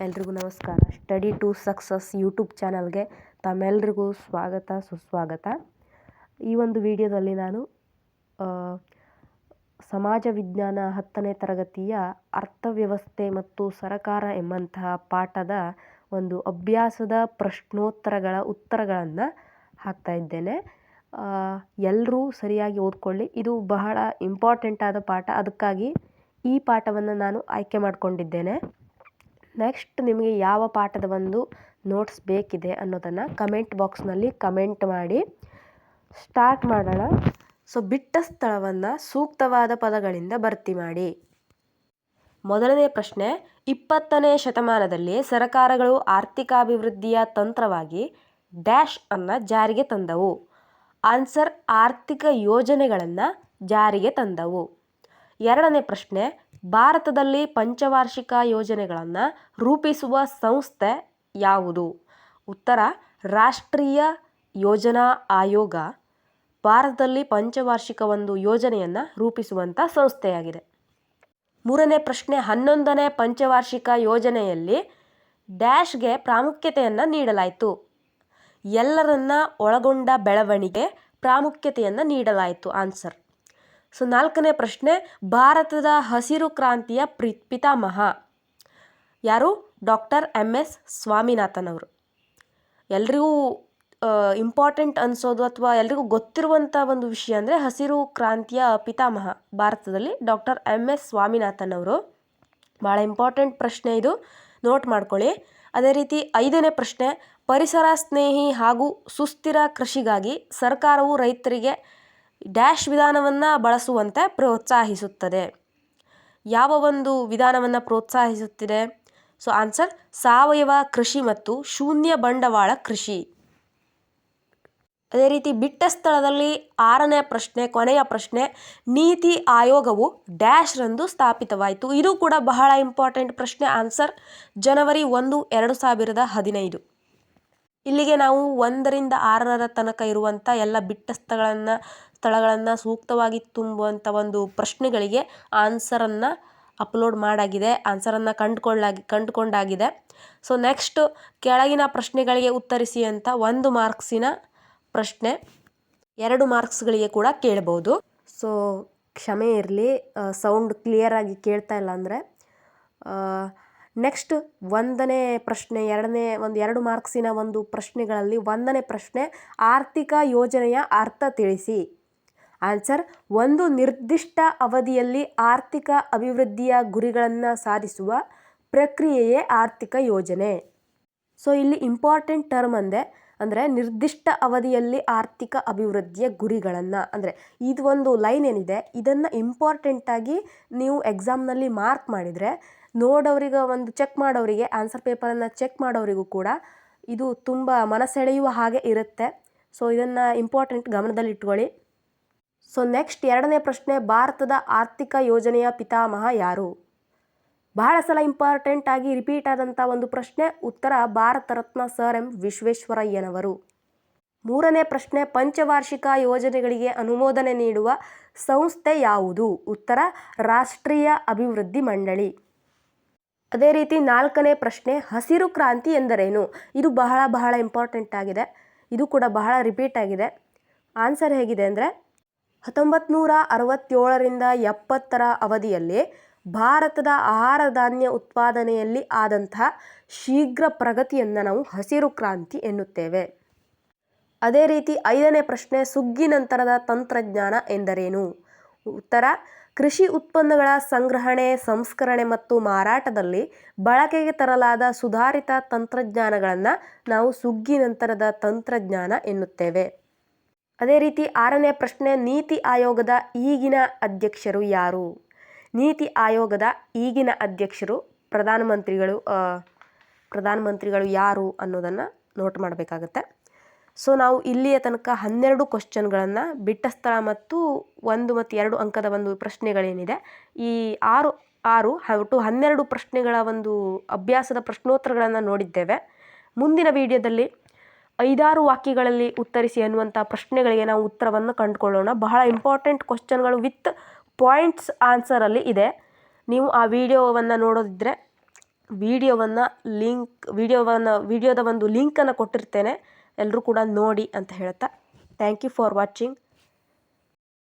ಎಲ್ರಿಗೂ ನಮಸ್ಕಾರ. Study to success YouTube ಚಾನಲ್ಗೆ ತಮ್ಮೆಲ್ರಿಗೂ ಸ್ವಾಗತ, ಸುಸ್ವಾಗತ. ಈ ಒಂದು ವಿಡಿಯೋದಲ್ಲಿ ನಾನು ಸಮಾಜ ವಿಜ್ಞಾನ ಹತ್ತನೇ ತರಗತಿಯ ಅರ್ಥವ್ಯವಸ್ಥೆ ಮತ್ತು ಸರಕಾರ ಎಂಬಂತಹ ಪಾಠದ ಒಂದು ಅಭ್ಯಾಸದ ಪ್ರಶ್ನೋತ್ತರಗಳ ಉತ್ತರಗಳನ್ನು ಹಾಕ್ತಾ ಇದ್ದೇನೆ. ಎಲ್ಲರೂ ಸರಿಯಾಗಿ ಓದ್ಕೊಳ್ಳಿ. ಇದು ಬಹಳ ಇಂಪಾರ್ಟೆಂಟ್ ಆದ ಪಾಠ. ಅದಕ್ಕಾಗಿ ಈ ಪಾಠವನ್ನು ನಾನು ಆಯ್ಕೆ ಮಾಡಿಕೊಂಡಿದ್ದೇನೆ. ನೆಕ್ಸ್ಟ್ ನಿಮಗೆ ಯಾವ ಪಾಠದ ಒಂದು ನೋಟ್ಸ್ ಬೇಕಿದೆ ಅನ್ನೋದನ್ನು ಕಮೆಂಟ್ ಬಾಕ್ಸ್ನಲ್ಲಿ ಕಮೆಂಟ್ ಮಾಡಿ. ಸ್ಟಾರ್ಟ್ ಮಾಡೋಣ. ಸೊ ಬಿಟ್ಟ ಸ್ಥಳವನ್ನು ಸೂಕ್ತವಾದ ಪದಗಳಿಂದ ಭರ್ತಿ ಮಾಡಿ. ಮೊದಲನೇ ಪ್ರಶ್ನೆ, ಇಪ್ಪತ್ತನೇ ಶತಮಾನದಲ್ಲಿ ಸರಕಾರಗಳು ಆರ್ಥಿಕಾಭಿವೃದ್ಧಿಯ ತಂತ್ರವಾಗಿ ಡ್ಯಾಶ್ ಅನ್ನು ಜಾರಿಗೆ ತಂದವು. ಆನ್ಸರ್ ಆರ್ಥಿಕ ಯೋಜನೆಗಳನ್ನು ಜಾರಿಗೆ ತಂದವು. ಎರಡನೇ ಪ್ರಶ್ನೆ, ಭಾರತದಲ್ಲಿ ಪಂಚವಾರ್ಷಿಕ ಯೋಜನೆಗಳನ್ನು ರೂಪಿಸುವ ಸಂಸ್ಥೆ ಯಾವುದು? ಉತ್ತರ, ರಾಷ್ಟ್ರೀಯ ಯೋಜನಾ ಆಯೋಗ ಭಾರತದಲ್ಲಿ ಪಂಚವಾರ್ಷಿಕ ಒಂದು ಯೋಜನೆಯನ್ನು ರೂಪಿಸುವಂಥ ಸಂಸ್ಥೆಯಾಗಿದೆ. ಮೂರನೇ ಪ್ರಶ್ನೆ, ಹನ್ನೊಂದನೇ ಪಂಚವಾರ್ಷಿಕ ಯೋಜನೆಯಲ್ಲಿ ಡ್ಯಾಶ್ಗೆ ಪ್ರಾಮುಖ್ಯತೆಯನ್ನು ನೀಡಲಾಯಿತು. ಎಲ್ಲರನ್ನ ಒಳಗೊಂಡ ಬೆಳವಣಿಗೆ ಪ್ರಾಮುಖ್ಯತೆಯನ್ನು ನೀಡಲಾಯಿತು. ಆನ್ಸರ್ ಸೊ ನಾಲ್ಕನೇ ಪ್ರಶ್ನೆ, ಭಾರತದ ಹಸಿರು ಕ್ರಾಂತಿಯ ಪಿತಾಮಹ. ಯಾರು? Doctor M S. ಸ್ವಾಮಿನಾಥನ್ ಅವರು ಎಲ್ರಿಗೂ ಇಂಪಾರ್ಟೆಂಟ್ ಅನಿಸೋದು ಅಥವಾ ಎಲ್ರಿಗೂ ಗೊತ್ತಿರುವಂಥ ಒಂದು ವಿಷಯ ಅಂದರೆ ಹಸಿರು ಕ್ರಾಂತಿಯ ಪಿತಾಮಹ, ಭಾರತದಲ್ಲಿ ಡಾಕ್ಟರ್ ಎಂ ಎಸ್. ಸ್ವಾಮಿನಾಥನ್ ಅವರು ಭಾಳ ಇಂಪಾರ್ಟೆಂಟ್ ಪ್ರಶ್ನೆ ಇದು. ನೋಟ್ ಮಾಡ್ಕೊಳ್ಳಿ. ಅದೇ ರೀತಿ ಐದನೇ ಪ್ರಶ್ನೆ, ಪರಿಸರ ಸ್ನೇಹಿ ಹಾಗೂ ಸುಸ್ಥಿರ ಕೃಷಿಗಾಗಿ ಸರ್ಕಾರವು ರೈತರಿಗೆ ಡ್ಯಾಶ್ ವಿಧಾನವನ್ನು ಬಳಸುವಂತೆ ಪ್ರೋತ್ಸಾಹಿಸುತ್ತದೆ. ಯಾವ ಒಂದು ವಿಧಾನವನ್ನು ಪ್ರೋತ್ಸಾಹಿಸುತ್ತಿದೆ? ಸೊ, ಆನ್ಸರ್ ಸಾವಯವ ಕೃಷಿ ಮತ್ತು ಶೂನ್ಯ ಬಂಡವಾಳ ಕೃಷಿ. ಅದೇ ರೀತಿ ಬಿಟ್ಟ ಸ್ಥಳದಲ್ಲಿ ಆರನೇ ಪ್ರಶ್ನೆ, ಕೊನೆಯ ಪ್ರಶ್ನೆ, ನೀತಿ ಆಯೋಗವು ಡ್ಯಾಶ್ ರಂದು ಸ್ಥಾಪಿತವಾಯಿತು. ಇದು ಕೂಡ ಬಹಳ ಇಂಪಾರ್ಟೆಂಟ್ ಪ್ರಶ್ನೆ, ಆನ್ಸರ್ ಜನವರಿ ಒಂದು, ಎರಡು ಸಾವಿರದ ಹದಿನೈದು. ಇಲ್ಲಿಗೆ ನಾವು ಒಂದರಿಂದ ಆರರ ತನಕ ಇರುವಂಥ ಎಲ್ಲ ಬಿಟ್ಟ ಸ್ಥಳಗಳನ್ನು ಸ್ಥಳಗಳನ್ನು ಸೂಕ್ತವಾಗಿ ತುಂಬುವಂಥ ಒಂದು ಪ್ರಶ್ನೆಗಳಿಗೆ ಆನ್ಸರನ್ನು ಅಪ್ಲೋಡ್ ಮಾಡಾಗಿದೆ, ಆನ್ಸರನ್ನು ಕಂಡುಕೊಳ್ಳಾಗಿ, ಕಂಡುಕೊಂಡಾಗಿದೆ. ಸೊ ನೆಕ್ಸ್ಟ್ ಕೆಳಗಿನ ಪ್ರಶ್ನೆಗಳಿಗೆ ಉತ್ತರಿಸಿ ಅಂತ ಒಂದು ಮಾರ್ಕ್ಸಿನ ಪ್ರಶ್ನೆ, ಎರಡು ಮಾರ್ಕ್ಸ್ಗಳಿಗೆ ಕೂಡ ಕೇಳ್ಬೋದು. ಸೊ ಕ್ಷಮೆ ಇರಲಿ ಸೌಂಡ್ ಕ್ಲಿಯರಾಗಿ ಕೇಳ್ತಾ ಇಲ್ಲ ಅಂದರೆ ನೆಕ್ಸ್ಟ್ ಒಂದನೇ ಪ್ರಶ್ನೆ, ಎರಡನೇ ಒಂದು ಎರಡು ಮಾರ್ಕ್ಸಿನ ಒಂದು ಪ್ರಶ್ನೆಗಳಲ್ಲಿ ಒಂದನೇ ಪ್ರಶ್ನೆ, ಆರ್ಥಿಕ ಯೋಜನೆಯ ಅರ್ಥ ತಿಳಿಸಿ. ಆನ್ಸರ್ ಒಂದು ನಿರ್ದಿಷ್ಟ ಅವಧಿಯಲ್ಲಿ ಆರ್ಥಿಕ ಅಭಿವೃದ್ಧಿಯ ಗುರಿಗಳನ್ನು ಸಾಧಿಸುವ ಪ್ರಕ್ರಿಯೆಯೇ ಆರ್ಥಿಕ ಯೋಜನೆ. ಸೊ ಇಲ್ಲಿ ಇಂಪಾರ್ಟೆಂಟ್ ಟರ್ಮ್ ಅಂದೆ, ಅಂದರೆ ನಿರ್ದಿಷ್ಟ ಅವಧಿಯಲ್ಲಿ ಆರ್ಥಿಕ ಅಭಿವೃದ್ಧಿಯ ಗುರಿಗಳನ್ನು, ಅಂದರೆ ಇದು ಒಂದು ಲೈನ್ ಏನಿದೆ, ಇದನ್ನು ಇಂಪಾರ್ಟೆಂಟಾಗಿ ನೀವು ಎಕ್ಸಾಮ್ನಲ್ಲಿ ಮಾರ್ಕ್ ಮಾಡಿದರೆ, ನೋಡೋರಿಗೆ ಒಂದು ಚೆಕ್ ಮಾಡೋರಿಗೆ ಆನ್ಸರ್ ಪೇಪರನ್ನು ಚೆಕ್ ಮಾಡೋರಿಗೂ ಕೂಡ ಇದು ತುಂಬ ಮನಸೆಳೆಯುವ ಹಾಗೆ ಇರುತ್ತೆ. ಸೊ ಇದನ್ನು ಇಂಪಾರ್ಟೆಂಟ್ ಗಮನದಲ್ಲಿಟ್ಕೊಳ್ಳಿ. ಸೊ ನೆಕ್ಸ್ಟ್ ಎರಡನೇ ಪ್ರಶ್ನೆ, ಭಾರತದ ಆರ್ಥಿಕ ಯೋಜನೆಯ ಪಿತಾಮಹ ಯಾರು? ಬಹಳ ಸಲ ಇಂಪಾರ್ಟೆಂಟ್ ಆಗಿ ರಿಪೀಟ್ ಆದಂಥ ಒಂದು ಪ್ರಶ್ನೆ, ಉತ್ತರ ಭಾರತ ರತ್ನ ಸರ್ ಎಂ ವಿಶ್ವೇಶ್ವರಯ್ಯನವರು. ಮೂರನೇ ಪ್ರಶ್ನೆ, ಪಂಚವಾರ್ಷಿಕ ಯೋಜನೆಗಳಿಗೆ ಅನುಮೋದನೆ ನೀಡುವ ಸಂಸ್ಥೆ ಯಾವುದು? ಉತ್ತರ, ರಾಷ್ಟ್ರೀಯ ಅಭಿವೃದ್ಧಿ ಮಂಡಳಿ. ಅದೇ ರೀತಿ ನಾಲ್ಕನೇ ಪ್ರಶ್ನೆ, ಹಸಿರು ಕ್ರಾಂತಿ ಎಂದರೇನು? ಇದು ಬಹಳ ಬಹಳ ಇಂಪಾರ್ಟೆಂಟ್ ಆಗಿದೆ. ಇದು ಕೂಡ ಬಹಳ ರಿಪೀಟ್ ಆಗಿದೆ. ಆನ್ಸರ್ ಹೇಗಿದೆ ಅಂದರೆ ಹತ್ತೊಂಬತ್ತು ನೂರ ಅರವತ್ತೇಳರಿಂದ ಎಪ್ಪತ್ತರ ಅವಧಿಯಲ್ಲಿ ಭಾರತದ ಆಹಾರ ಧಾನ್ಯ ಉತ್ಪಾದನೆಯಲ್ಲಿ ಆದಂತಹ ಶೀಘ್ರ ಪ್ರಗತಿಯನ್ನು ನಾವು ಹಸಿರು ಕ್ರಾಂತಿ ಎನ್ನುತ್ತೇವೆ. ಅದೇ ರೀತಿ ಐದನೇ ಪ್ರಶ್ನೆ, ಸುಗ್ಗಿ ನಂತರದ ತಂತ್ರಜ್ಞಾನ ಎಂದರೇನು? ಉತ್ತರ, ಕೃಷಿ ಉತ್ಪನ್ನಗಳ ಸಂಗ್ರಹಣೆ, ಸಂಸ್ಕರಣೆ ಮತ್ತು ಮಾರಾಟದಲ್ಲಿ ಬಳಕೆಗೆ ತರಲಾದ ಸುಧಾರಿತ ತಂತ್ರಜ್ಞಾನಗಳನ್ನು ನಾವು ಸುಗ್ಗಿ ನಂತರದ ತಂತ್ರಜ್ಞಾನ ಎನ್ನುತ್ತೇವೆ. ಅದೇ ರೀತಿ ಆರನೇ ಪ್ರಶ್ನೆ, ನೀತಿ ಆಯೋಗದ ಈಗಿನ ಅಧ್ಯಕ್ಷರು ಯಾರು? ನೀತಿ ಆಯೋಗದ ಈಗಿನ ಅಧ್ಯಕ್ಷರು ಪ್ರಧಾನಮಂತ್ರಿಗಳು ಪ್ರಧಾನಮಂತ್ರಿಗಳು ಯಾರು ಅನ್ನೋದನ್ನು ನೋಟ್ ಮಾಡಬೇಕಾಗತ್ತೆ. ಸೊ ನಾವು ಇಲ್ಲಿಯ ತನಕ ಹನ್ನೆರಡು ಕ್ವಶನ್ಗಳನ್ನು ಬಿಟ್ಟ ಸ್ಥಳ ಮತ್ತು ಒಂದು ಮತ್ತು ಎರಡು ಅಂಕದ ಒಂದು ಪ್ರಶ್ನೆಗಳೇನಿದೆ, ಈ ಆರು ಆರು ಟು ಹನ್ನೆರಡು ಪ್ರಶ್ನೆಗಳ ಒಂದು ಅಭ್ಯಾಸದ ಪ್ರಶ್ನೋತ್ತರಗಳನ್ನು ನೋಡಿದ್ದೇವೆ. ಮುಂದಿನ ವಿಡಿಯೋದಲ್ಲಿ ಐದಾರು ವಾಕ್ಯಗಳಲ್ಲಿ ಉತ್ತರಿಸಿ ಅನ್ನುವಂಥ ಪ್ರಶ್ನೆಗಳಿಗೆ ನಾವು ಉತ್ತರವನ್ನು ಕಂಡುಕೊಳ್ಳೋಣ. ಬಹಳ ಇಂಪಾರ್ಟೆಂಟ್ ಕ್ವಶನ್ಗಳು ವಿತ್ ಪಾಯಿಂಟ್ಸ್ ಆನ್ಸರಲ್ಲಿ ಇದೆ. ನೀವು ಆ ವಿಡಿಯೋವನ್ನು ನೋಡೋದಿದ್ದರೆ ವಿಡಿಯೋವನ್ನು ಲಿಂಕ್ ವಿಡಿಯೋವನ್ನು, ವಿಡಿಯೋದ ಒಂದು ಲಿಂಕನ್ನು ಕೊಟ್ಟಿರ್ತೇನೆ. ಎಲ್ಲರೂ ಕೂಡ ನೋಡಿ ಅಂತ ಹೇಳ್ತಾ. Thank you for watching